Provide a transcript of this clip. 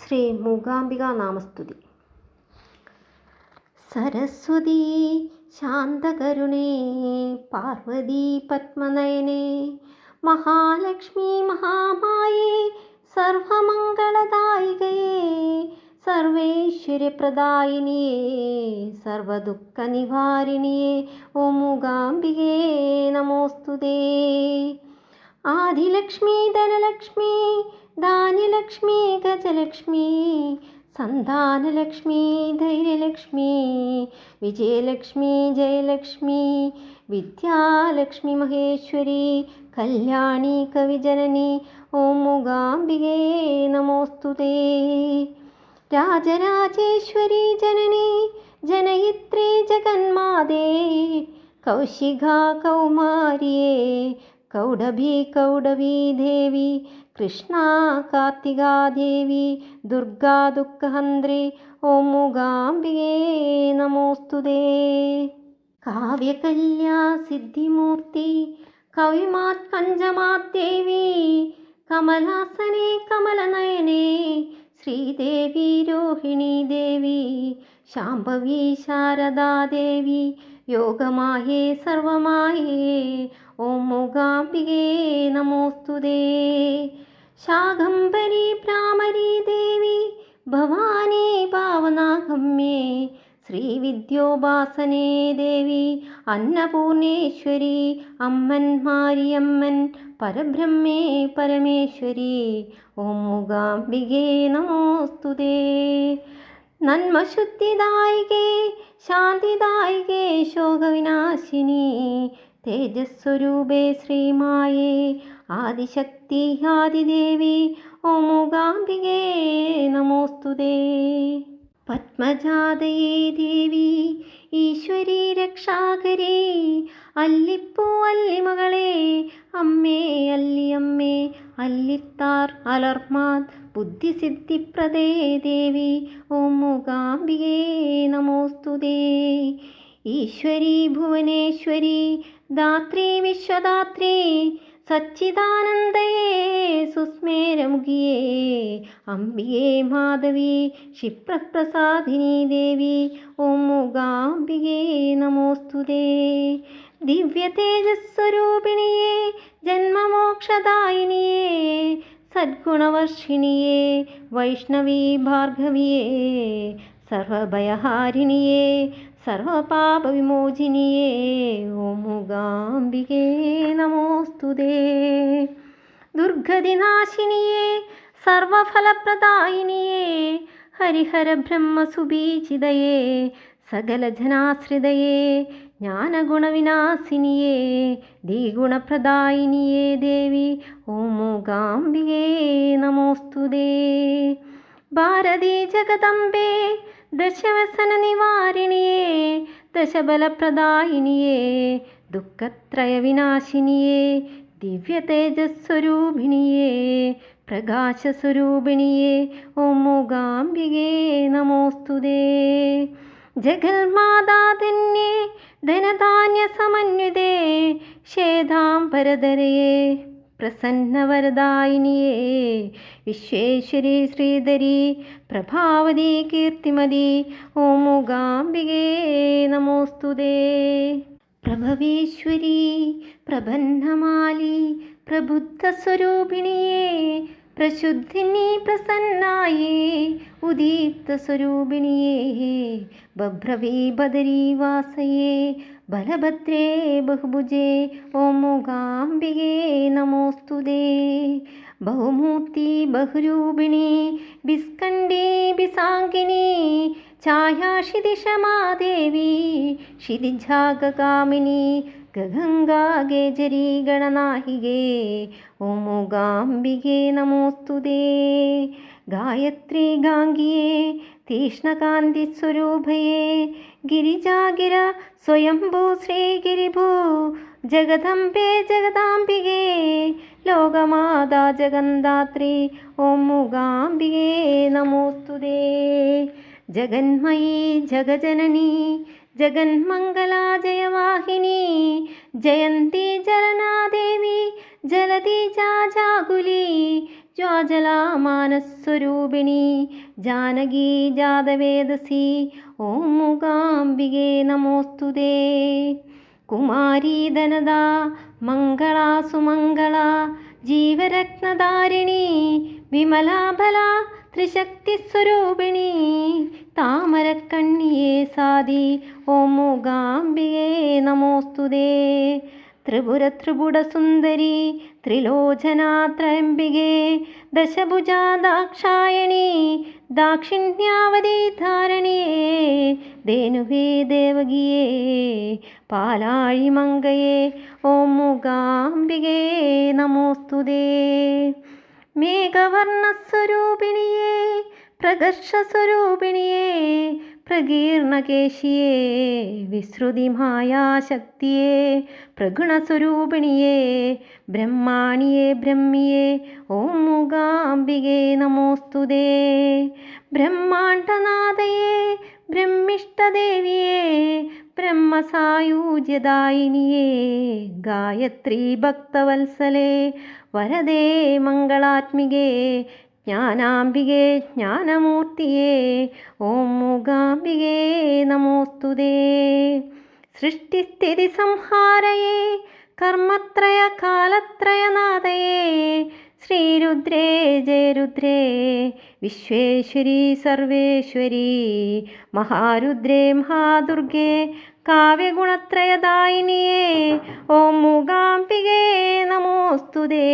ശ്രീ മൂകാംബിക നാമസ്തുതി. സരസ്വതി ശാന്തകരുണേ പാർവതി പത്മനയനേ മഹാലക്ഷ്മി മഹാമായേ സർവമംഗളദായികയേ സർവേശ്വര്യപ്രദായിനിയേ സർവദുഃഖനിവാരിണിയേ ഓ മൂകാംബികേ നമോസ്തുതേ. ആദിലക്ഷ്മി ധനലക്ഷ്മി ധാന്യലക്ഷ്മി ഗജലക്ഷ്മി സന്താനലക്ഷ്മി ധൈര്യലക്ഷ്മി വിജയലക്ഷ്മി ജയലക്ഷ്മി വിദ്യാലക്ഷ്മി മഹേശ്വരി കല്യാണി കവിജനനി ഓം മുഗാംബികേ നമോസ്തുതേ രാജരാജേശ്വരി ജനനി ജനയിത്രി ജഗന്മാതേ കൗശിക കൗമാരിയേ കൗഡഭി കൗഡവി ദേവി കൃഷ്ണ കാർത്തികാദേവി ദുർഗാ ദുഃഖഹന്ത്രി ഓം മൂകാംബികേ നമോസ്തുതേ കാവ്യകല്യാ സിദ്ധിമൂർത്തി കവിമാത് പഞ്ചമാത് ദേവി കമലാസനെ കമലനയനേ ശ്രീദേവി രോഹിണി ദേവി ശാംഭവി ശാരദാദേവി യോഗമായേ സർവമായേ ഓം മൂകാംബികേ നമോസ്തുതേ ശാകംബരി പ്രാമരി ദേവി ഭവാനി പാവനാഗമ്യേ ശ്രീവിദ്യോപാസനേ ദേവി അന്നപൂർണേശ്വരി അമ്മൻ മാരിയമ്മൻ പരബ്രഹ്മേ പരമേശ്വരി. ഓം മൂകാംബികേ നമോസ്തുതേ നന്മശുദ്ധിദായികേ ശാന്തിദായികേ ശോകവിനാശിനി തേജസ്വരൂപേ ശ്രീമായേ ആദിശക്തി ആദിദേവി ഓം നമോസ്തുതേ പത്മജാതയേ ദേവി ഈശ്വരി രക്ഷാകരേ അല്ലിപ്പൂ അല്ലിമകളെ അമ്മേ അല്ലിയമ്മേ അല്ലിത്താർ അലർമാത് ബുദ്ധിസിദ്ധിപ്രദേ ദേവി ഓം നമോസ്തുതേ ഈശ്വരി ഭുവനേശ്വരി ധാത്രി വിശ്വദാത്രി സച്ചിദാനന്ദയേ സുസ്മേരമുഖിയേ അംബികേ മാധവി ക്ഷിപ്രപ്രസാദിനി ദേവി ഓം മൂകാംബികേ നമോസ്തുതേ. ദിവ്യതേജസ്വരൂപിണിയേ ജന്മമോക്ഷദായിനിയേ സദ്ഗുണവർഷിണിയേ വൈഷ്ണവീ ഭാർഗവിയേ സർവഭയഹാരിണിയേ സർവപാപവിമോചിനിയേ ഓമുഗാംബികേ നമോസ്തുതേ ദുർഗതിനാശിനിയേ സർവഫലപ്രദായിനിയേ ഹരിഹര ബ്രഹ്മസുബീചിതയേ സകലജനാശ്രിതയേ ജ്ഞാനഗുണവിനാശിനിയേ ദ്വിഗുണപ്രദായിനിയേ ദേവി ഓമുഗാംബികേ നമോസ്തുതേ ഭാരതീ ജഗദംബേ ദശവസന നിവാരിണിയേ ദശബലപ്രദായിനിയേ ദുഃഖത്രയവിനാശിനിയേ ദിവ്യതേജസ്വരൂപിണിയേ പ്രകാശസ്വരൂപിണിയേ ഓം മൂകാംബികേ നമോസ്തുതേ ജഗൽമാതാ തന്നെ ധനധാന്യസമന്വിതേ ശ്വേതാംബരധരയേ. പ്രസന്നവരദായിനിയേ വിശ്വേശ്വരി ശ്രീധരി പ്രഭാവതി കീർത്തിമതി ഓം നമോസ്തുതേ പ്രഭവേശ്വരി പ്രബന്നമാലി പ്രബുദ്ധസ്വരൂപിണിയേ പ്രശുദ്ധിനി പ്രസന്നായേ ഉദീപ്തസ്വരൂപിണിയേ ബഭ്രവീ ബദരീ വാസയേ ബലഭദ്രേ ബഹുഭുജേ ഓം മൂകാംബികേ നമോസ്തുതേ ബഹുമൂർത്തി ബഹുരൂപിണി ബിസ്കണ്ഡി ബിസാങ്കിനി ഛായാക്ഷിതിഷമാദേവി ക്ഷിതിജാഗകാമിനി ഗംഗാഗേജരി ഗണനാഹികേ ഓം നമോസ്തുതേ ഗായത്രി ഗാംഗിയേ തീഷ്ണകാന്തിസ്വരൂപയേ ഗിരിജാഗിര സ്വയംഭൂ ശ്രീഗിരിഭൂ ജഗദംബേ ജഗദാംബികേ ലോകമാതാ ജഗന്ധാത്രി ഓം മൂകാംബികേ നമോസ്തുതേ ജഗന്മയീ ജഗജനനി ജഗന്മംഗലാ ജയവാഹിനി ജയന്തി ജലനാദേവി ജലതി ജാജാകുലി. ജ്വാജലാമാനസ്വരൂപിണി ജാനകീ ജാതവേദസി. ഓം മൂകാംബികേ നമോസ്തുതേ കുമാരീധനദ മംഗളാ സുമംഗള. ജീവരത്നധാരിണി വിമലാബല ത്രിശക്തിസ്വരൂപിണി താമരക്കണ്ണിയേ സാദി ഓം മൂകാംബികേ നമോസ്തുതേ ത്രിപുര ത്രിപുട സുന്ദരി ത്രിലോചനാത്രയംബികേ. ദശഭുജാ ദാക്ഷായണി ദാക്ഷിണ്യാവതി ധാരണിയേ. ധേനുവേ ദേവകിയേ പാലാഴിമങ്കയേ ഓം മുഗാംബികേ നമോസ്തുതേ മേഘവർണസ്വരൂപിണിയേ പ്രകർഷസ്വരൂപിണിയേ പ്രകീർണകേശിയേ വിശ്രുതിമായാശക്തിയേ പ്രഗുണസ്വരൂപിണിയേ ബ്രഹ്മാണിയേ ബ്രഹ്മിയേ ഓം മൂകാംബികേ നമോസ്തുതേ ബ്രഹ്മാണ്ഡനാഥയേ ബ്രഹ്മിഷ്ടദേവിയേ ബ്രഹ്മസായൂജ്യദായിനിയേ ഗായത്രി ഭക്തവത്സലേ വരദേ മംഗളാത്മികേ ജ്ഞാനാംബികേ ജ്ഞാനമൂർത്തിയേ ഓം മൂകാംബികേ നമോസ്തുതേ. സൃഷ്ടിസ്ഥിതി സംഹാരയേ കർമ്മത്രയ കാലത്രയനാഥയേ ശ്രീരുദ്രേ ജയരുദ്രേ വിശ്വേശ്വരി സർവേശ്വരി മഹാരുദ്രേ മഹാദുർഗേ കാവ്യഗുണത്രയദായിനിയേ ഓം മൂകാംബികേ നമോസ്തുതേ.